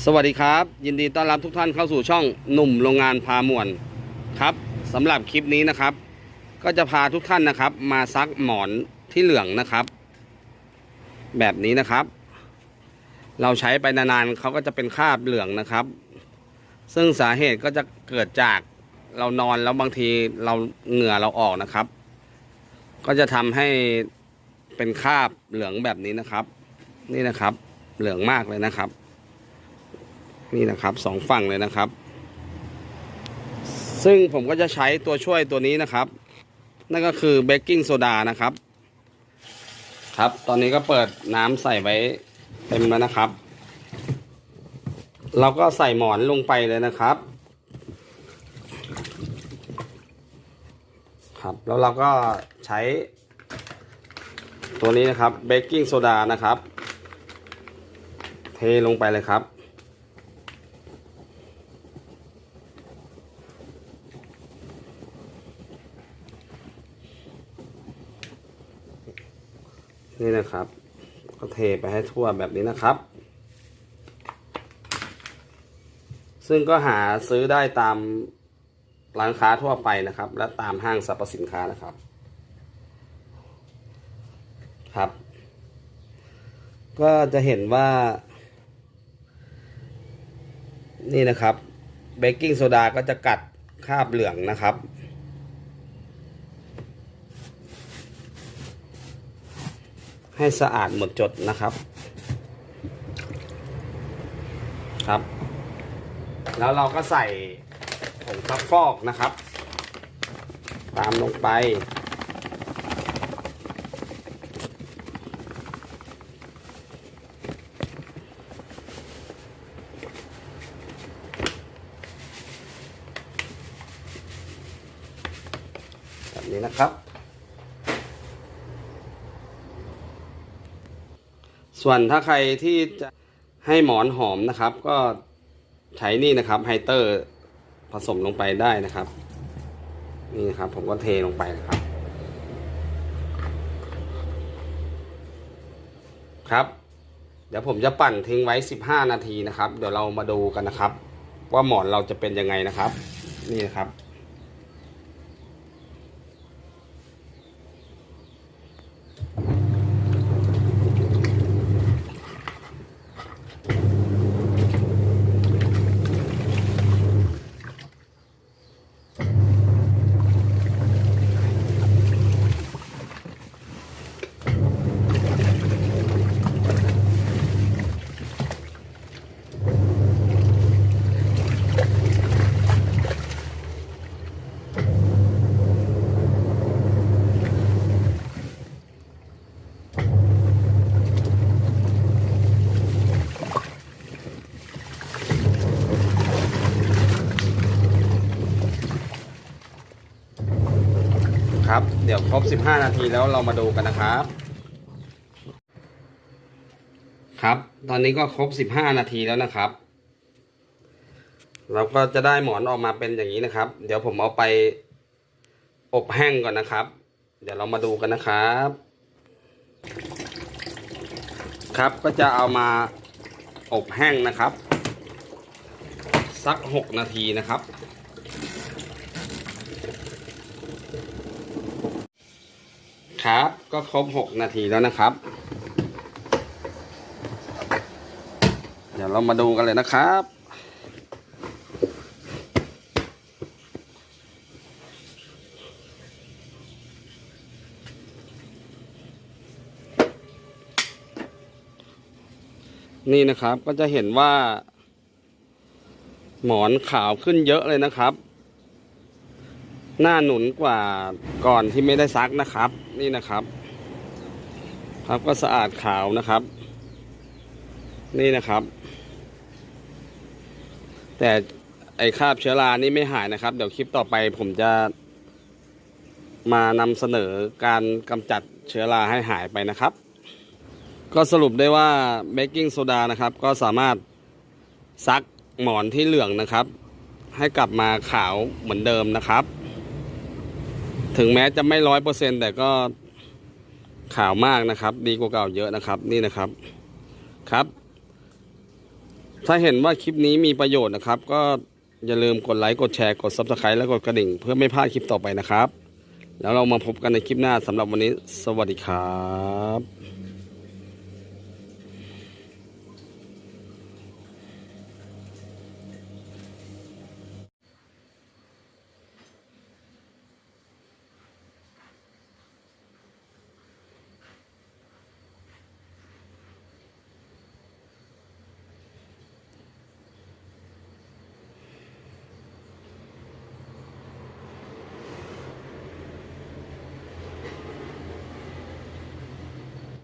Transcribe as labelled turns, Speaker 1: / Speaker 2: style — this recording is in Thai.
Speaker 1: สวัสดีครับ ยินดีต้อนรับทุกท่านเข้าสู่ช่องหนุ่มโรงงานพามวลครับสำหรับคลิปนี้นะครับ ก็จะพาทุกท่านนะครับ มาซักหมอนที่เหลืองนะครับ แบบนี้นะครับ เราใช้ไปนานๆเขาก็จะเป็นคราบเหลืองนะครับ ซึ่งสาเหตุก็จะเกิดจากเรานอนแล้วบางทีเราเหงื่อเราออกนะครับ ก็จะทำให้เป็นคราบเหลืองแบบนี้นะครับ นี่นะครับ เหลืองมากเลยนะครับ นี่นะครับสองฝั่งเลยนะครับ ซึ่งผมก็จะใช้ตัวช่วยตัวนี้นะครับ นั่นก็คือเบกกิ้งโซดานะครับ ครับ ตอนนี้ก็เปิดน้ำใส่ไว้เต็มแล้วนะครับ เราก็ใส่หมอนลงไปเลยนะครับ ครับแล้วเราก็ใช้ตัวนี้นะครับเบกกิ้งโซดานะครับ เทลงไปเลยครับ นี่นะครับ ก็เทไปให้ทั่วแบบนี้นะครับ ซึ่งก็หาซื้อได้ตามร้านค้าทั่วไปนะครับ และตามห้างสรรพสินค้านะครับ ครับ ก็จะเห็นว่า นี่นะครับเบกกิ้งโซดาก็จะกัดคราบเหลืองนะครับ ให้สะอาดหมดจดนะครับ ครับ แล้วเราก็ใส่ผงซักฟอกนะครับ ตามลงไป แบบนี้นะครับ ส่วนถ้าใครที่จะให้หมอนหอมนะครับ ก็ใช้นี่นะครับไฮเตอร์ผสมลงไปได้นะครับ นี่นะครับ ผมก็เทลงไปนะครับ ครับ เดี๋ยวผมจะปั่นทิ้งไว้ 15 นาทีนะครับ เดี๋ยวเรามาดูกันนะครับ ว่าหมอนเราจะเป็นยังไงนะครับ นี่นะครับครับ เดี๋ยว ครบ 15 นาทีแล้วเรามาดูกันนะครับ ครับ ตอนนี้ก็ครบ 15 นาทีแล้วนะครับ เราก็จะได้หมอนออกมาเป็นอย่างนี้นะครับ เดี๋ยวผมเอาไปอบแห้งก่อนนะครับ เดี๋ยวเรามาดูกันนะครับ ครับก็จะเอามาอบแห้งนะครับ สัก 6 นาทีนะครับ ครับ ก็ครบ 6 นาทีแล้วนะครับ เดี๋ยวเรามาดูกันเลยนะครับนี่นะครับก็จะเห็นว่า หมอนขาวขึ้นเยอะเลยนะครับ หน้าหนุนกว่าก่อนที่ไม่ได้ซักนะครับ นี่นะครับ ครับก็สะอาดขาวนะครับ นี่นะครับ แต่ไอคราบเชื้อรานี่ไม่หายนะครับ เดี๋ยวคลิปต่อไปผมจะ มานำเสนอการกำจัดเชื้อราให้หายไปนะครับ ก็สรุปได้ว่าเบกกิ้งโซดานะครับ ก็สามารถซักหมอนที่เหลืองนะครับ ให้กลับมาขาวเหมือนเดิมนะครับ ถึงแม้จะไม่ร้อยเปอร์เซ็นแต่ก็ขาวมากนะครับ ดีกว่าเก่าเยอะนะครับ นี่นะครับครับ ถ้าเห็นว่าคลิปนี้มีประโยชน์นะครับ ก็อย่าลืมกดไลค์กดแชร์กด subscribe และกดกระดิ่ง เพื่อไม่พลาดคลิปต่อไปนะครับ แล้วเรามาพบกันในคลิปหน้าสำหรับวันนี้ สวัสดีครับ